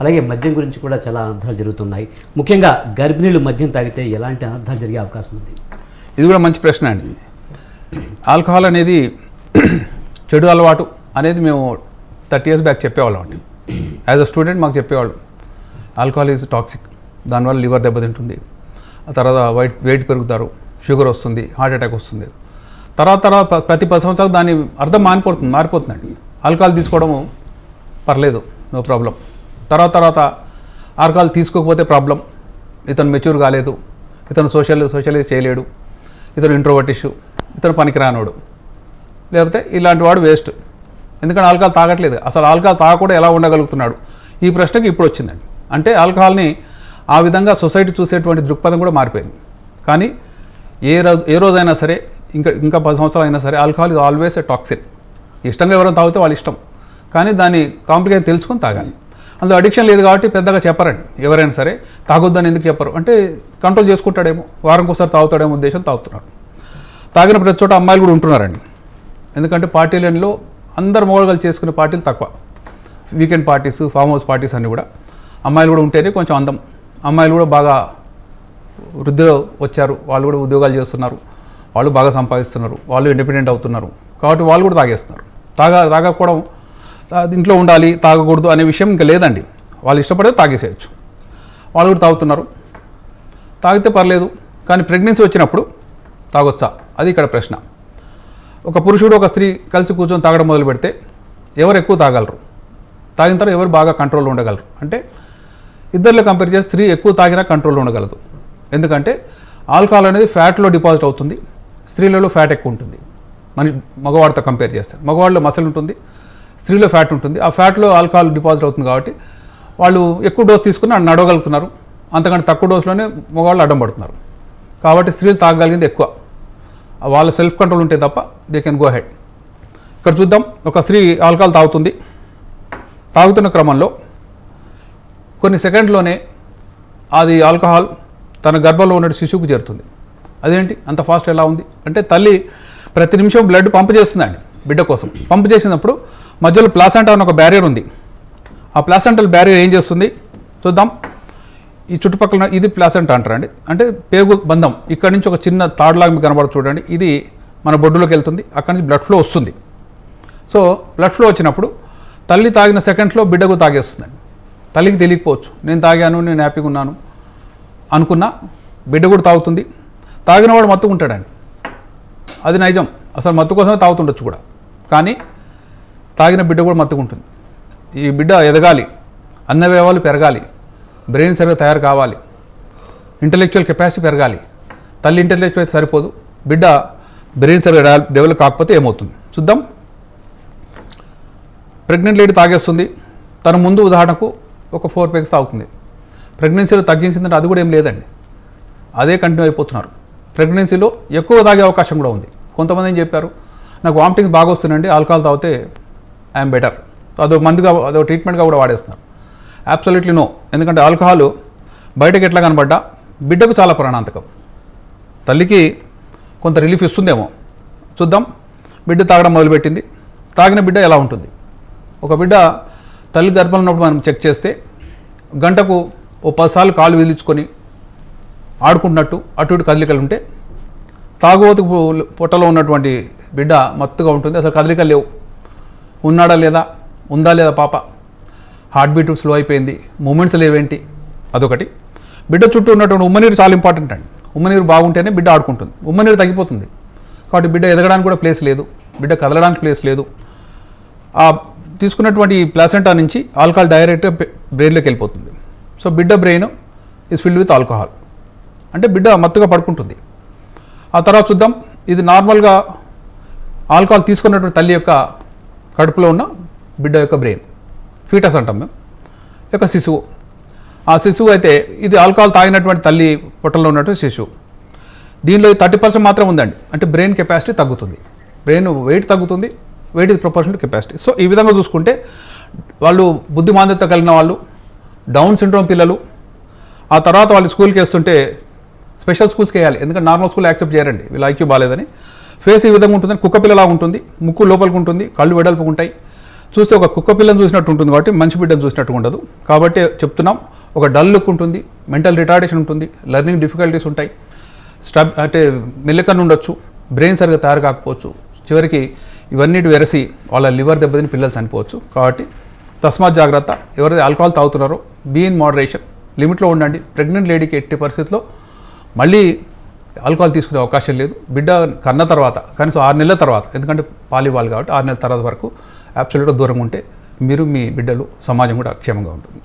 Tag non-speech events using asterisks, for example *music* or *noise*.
అలాగే మద్యం గురించి కూడా చాలా అనర్థాలు జరుగుతున్నాయి. ముఖ్యంగా గర్భిణీలు మద్యం తాగితే ఎలాంటి అనర్థాలు జరిగే అవకాశం ఉంది? ఇది కూడా మంచి ప్రశ్న అండి. ఆల్కహాల్ అనేది *clears throat* చెడు అలవాటు అనేది మేము థర్టీ ఇయర్స్ బ్యాక్ చెప్పేవాళ్ళం అండి. యాజ్ అ స్టూడెంట్ మాకు చెప్పేవాళ్ళు. ఆల్కహాల్ ఈజ్ టాక్సిక్ దానివల్ల లివర్ దెబ్బతింటుంది. ఆ తర్వాత వైట్ వెయిట్ పెరుగుతారు. షుగర్ వస్తుంది. హార్ట్ అటాక్ వస్తుంది. తర్వాత తర్వాత ప్రతి పది సంవత్సరాలు దాని అర్థం మారిపోతుంది మారిపోతుందండి. ఆల్కహాల్ తీసుకోవడము పర్లేదు. నో ప్రాబ్లం తర్వాత తర్వాత ఆల్కహాల్ తీసుకోకపోతే ప్రాబ్లం. ఇతను మెచ్యూర్ కాలేదు. ఇతను సోషల్ సోషలైజ్ చేయలేడు. ఇతను ఇంట్రోవర్ట్ ఇష్యూ ఇతను పనికిరానోడు. లేకపోతే ఇలాంటి వాడు వేస్ట్. ఎందుకంటే ఆల్కహాల్ తాగట్లేదు. అసలు ఆల్కహాల్ తాగకుండా ఎలా ఉండగలుగుతున్నాడు? ఈ ప్రశ్నకి ఇప్పుడు వచ్చిందండి. అంటే ఆల్కహాల్ని ఆ విధంగా సొసైటీ చూసేటువంటి దృక్పథం కూడా మారిపోయింది. కానీ ఏ రోజు ఏ రోజైనా సరే ఇంకా ఇంకా పది సంవత్సరాలు అయినా సరే alcohol is always a toxin ఇష్టంగా ఎవరైనా తాగితే వాళ్ళు ఇష్టం. కానీ దాని కాంప్లికేషన్ తెలుసుకొని తాగాలి. అందులో అడిక్షన్ లేదు కాబట్టి పెద్దగా చెప్పరండి. ఎవరైనా సరే తాగొద్దని ఎందుకు చెప్పరు? అంటే కంట్రోల్ చేసుకుంటాడేమో. వారంకి ఒకసారి తాగుతాడేమో ఉద్దేశం తాగుతున్నాడు. తాగిన ప్రతి చోట అమ్మాయిలు కూడా ఉంటున్నారండి. ఎందుకంటే పార్టీలలో అందరు మోడలు చేసుకునే పార్టీలు తక్కువ. Weekend parties farm house parties అన్నీ కూడా. అమ్మాయిలు కూడా ఉంటేనే కొంచెం అందం. అమ్మాయిలు కూడా బాగా వృద్ధిలో వచ్చారు. వాళ్ళు కూడా ఉద్యోగాలు చేస్తున్నారు. వాళ్ళు బాగా సంపాదిస్తున్నారు. వాళ్ళు ఇండిపెండెంట్ అవుతున్నారు. కాబట్టి వాళ్ళు కూడా తాగేస్తున్నారు. తాగా తాగకపోవడం ఇంట్లో ఉండాలి తాగకూడదు అనే విషయం ఇంకా లేదండి. వాళ్ళు ఇష్టపడితే తాగేసేయచ్చు. వాళ్ళు కూడా తాగుతున్నారు. తాగితే పర్లేదు కానీ ప్రెగ్నెన్సీ వచ్చినప్పుడు తాగొచ్చా? అది ఇక్కడ ప్రశ్న. ఒక పురుషుడు ఒక స్త్రీ కలిసి కూర్చొని తాగడం మొదలు పెడితే ఎవరు ఎక్కువ తాగలరు? తాగిన తర్వాత ఎవరు బాగా కంట్రోల్లో ఉండగలరు? అంటే ఇద్దరిలో కంపేర్ చేస్తే స్త్రీ ఎక్కువ తాగినా కంట్రోల్లో ఉండగలదు. ఎందుకంటే ఆల్కహాల్ అనేది ఫ్యాట్లో డిపాజిట్ అవుతుంది స్త్రీలలో ఫ్యాట్ ఎక్కువ ఉంటుంది. మన మగవాడితో కంపేర్ చేస్తే. మగవాళ్ళలో మసలు ఉంటుంది స్త్రీలో ఫ్యాట్ ఉంటుంది. ఆ ఫ్యాట్లో ఆల్కహాల్ డిపాజిట్ అవుతుంది కాబట్టి వాళ్ళు ఎక్కువ డోస్ తీసుకుని నడవగలుగుతున్నారు. అంతకంటే తక్కువ డోస్లోనే మగవాళ్ళు అడ్డం పడుతున్నారు. కాబట్టి స్త్రీలు తాగగలిగింది ఎక్కువ. వాళ్ళ సెల్ఫ్ కంట్రోల్ ఉంటే తప్ప దే కెన్ గో హెడ్ ఇక్కడ చూద్దాం. ఒక స్త్రీ ఆల్కహాల్ తాగుతుంది. తాగుతున్న క్రమంలో కొన్ని సెకండ్లోనే అది ఆల్కహాల్ తన గర్భంలో ఉన్న శిశువుకు చేరుతుంది. అదేంటి? అంత ఫాస్ట్ ఎలా ఉంది? అంటే తల్లి ప్రతి నిమిషం బ్లడ్ పంప్ చేస్తుందండి బిడ్డ కోసం. పంప్ చేసినప్పుడు మధ్యలో ప్లాసెంటా అని ఒక బ్యారియర్ ఉంది. ఆ ప్లాసెంటల్ బ్యారియర్ ఏం చేస్తుంది? చూద్దాం. ఈ చుట్టుపక్కల ఇది ప్లాసెంటా అంటారండి. అంటే పేగు బంధం. ఇక్కడ నుంచి ఒక చిన్న తాడులాగా మీకు కనబడుతుంది చూడండి. ఇది మన బొడ్డులోకి వెళ్తుంది. అక్కడి నుంచి బ్లడ్ ఫ్లో వస్తుంది. సో బ్లడ్ ఫ్లో వచ్చినప్పుడు తల్లి తాగిన సెకండ్స్లో బిడ్డకు తాగేస్తుందండి తల్లికి తెలియకపోవచ్చు. నేను తాగాను నేను హ్యాపీగా ఉన్నాను అనుకున్నా బిడ్డ కూడా తాగుతుంది. తాగినవాడు మత్తుకుంటాడండి. అది నైజం. అసలు మత్తు కోసమే తాగుతుండొచ్చు కూడా. కానీ తాగిన బిడ్డ కూడా మత్తుకుంటుంది. ఉంటుంది ఈ బిడ్డ ఎదగాలి అన్నవయవాలు పెరగాలి బ్రెయిన్ సరిగ్గా తయారు కావాలి ఇంటలెక్చువల్ కెపాసిటీ పెరగాలి. తల్లి ఇంటలెక్చువల్ అయితే సరిపోదు బిడ్డ బ్రెయిన్ సరిగ్గా డెవలప్ కాకపోతే ఏమవుతుంది? చూద్దాం. ప్రెగ్నెంట్ లేడీ తాగేస్తుంది. తన ముందు ఉదాహరణకు ఒక ఫోర్ పెగ్స్ తాగుతుంది. ప్రెగ్నెన్సీలో తగ్గించిందంటే అది కూడా ఏం లేదండి. అదే కంటిన్యూ అయిపోతున్నారు. ప్రెగ్నెన్సీలో ఎక్కువ తాగే అవకాశం కూడా ఉంది. కొంతమంది ఏం చెప్పారు? నాకు వామిటింగ్ బాగా వస్తుందండి ఆల్కహాల్ తాగితే ఐఎమ్ బెటర్ అదో మందుగా అదో ట్రీట్మెంట్గా కూడా వాడేస్తున్నారు. అబ్సల్యూట్లీ నో ఎందుకంటే ఆల్కహాల్ బయటకు ఎట్లా కనబడ్డా? బిడ్డకు చాలా ప్రాణాంతకం. తల్లికి కొంత రిలీఫ్ ఇస్తుందేమో. చూద్దాం. బిడ్డ తాగడం మొదలుపెట్టింది. తాగిన బిడ్డ ఎలా ఉంటుంది? ఒక బిడ్డ తల్లి గర్భంలో ఉన్నప్పుడు మనం చెక్ చేస్తే గంటకు ఓ పదిసార్లు కాళ్ళు విదిలించుకొని ఆడుకుంటున్నట్టు అటు ఇటు కదలికలు ఉంటే తాగుబోతు పొట్టలో ఉన్నటువంటి బిడ్డ మత్తుగా ఉంటుంది. అసలు కదలికలు లేవు. ఉన్నాడా లేదా? ఉందా లేదా పాప? హార్ట్ బీట్ స్లో అయిపోయింది. మూమెంట్స్ లేవేంటి? అదొకటి. బిడ్డ చుట్టూ ఉన్నటువంటి ఉమ్మనీరు చాలా ఇంపార్టెంట్ అండి. ఉమ్మనీరు బాగుంటేనే బిడ్డ ఆడుకుంటుంది. ఉమ్మనీరు తగ్గిపోతుంది. కాబట్టి బిడ్డ ఎదగడానికి కూడా ప్లేస్ లేదు. బిడ్డ కదలడానికి ప్లేస్ లేదు. ఆ తీసుకున్నటువంటి ప్లాసెంటా నుంచి ఆల్కహాల్ డైరెక్ట్గా బ్రెయిన్లోకి వెళ్ళిపోతుంది. సో బిడ్డ brain is filled with alcohol అంటే బిడ్డ మత్తుగా పడుకుంటుంది. ఆ తర్వాత చూద్దాం. ఇది నార్మల్గా ఆల్కహాల్ తీసుకున్నటువంటి తల్లి యొక్క కడుపులో ఉన్న బిడ్డ యొక్క బ్రెయిన్. ఫీటస్ అంటాం మేము. యొక్క శిశువు. ఆ శిశువు అయితే ఇది ఆల్కహాల్ తాగినటువంటి తల్లి పొట్టలో ఉన్నటువంటి శిశువు. దీనిలో థర్టీ పర్సెంట్ మాత్రం ఉందండి. అంటే బ్రెయిన్ కెపాసిటీ తగ్గుతుంది. బ్రెయిన్ వెయిట్ తగ్గుతుంది. Weight is proportional capacity. So ఈ విధంగా చూసుకుంటే వాళ్ళు బుద్ధిమాంద్యత కలిగిన వాళ్ళు డౌన్ సిండ్రోమ్ పిల్లలు ఆ తర్వాత వాళ్ళు స్కూల్కి వేస్తుంటే స్పెషల్ స్కూల్స్కి వేయాలి. ఎందుకంటే నార్మల్ స్కూల్ యాక్సెప్ట్ చేయరండి. వీళ్ళు ఐక్యూ బాగాలేదని. ఫేస్ ఈ విధంగా ఉంటుంది కుక్క పిల్లలా ఉంటుంది ముక్కు లోపలికి ఉంటుంది కళ్ళు వెడల్పు ఉంటాయి. చూస్తే ఒక కుక్క పిల్లని చూసినట్టు ఉంటుంది కాబట్టి మంచి బిడ్డను చూసినట్టు ఉండదు. కాబట్టి చెప్తున్నాం ఒక డల్ లుక్ ఉంటుంది మెంటల్ రిటార్డేషన్ ఉంటుంది లెర్నింగ్ డిఫికల్టీస్ ఉంటాయి. స్టబ్ అంటే మెల్లకన్ను ఉండొచ్చు బ్రెయిన్ సరిగ్గా తయారు కాకపోవచ్చు. చివరికి ఇవన్నీ వెరసి వాళ్ళ లివర్ దెబ్బతిని పిల్లలు చనిపోవచ్చు. కాబట్టి తస్మాత్ జాగ్రత్త ఎవరైతే ఆల్కహాల్ తాగుతున్నారో బీ ఇన్ మోడరేషన్ లిమిట్లో ఉండండి. ప్రెగ్నెంట్ లేడీకి ఎట్టి పరిస్థితిలో మళ్ళీ ఆల్కహాల్ తీసుకునే అవకాశం లేదు. బిడ్డ కన్న తర్వాత కనీసం ఆరు నెలల తర్వాత ఎందుకంటే పాలు ఇవ్వాలి కాబట్టి ఆరు నెలల తర్వాత వరకు అబ్సల్యూట్గా దూరంగా ఉంటే మీరు మీ బిడ్డలు సమాజం కూడా క్షేమంగా ఉంటుంది.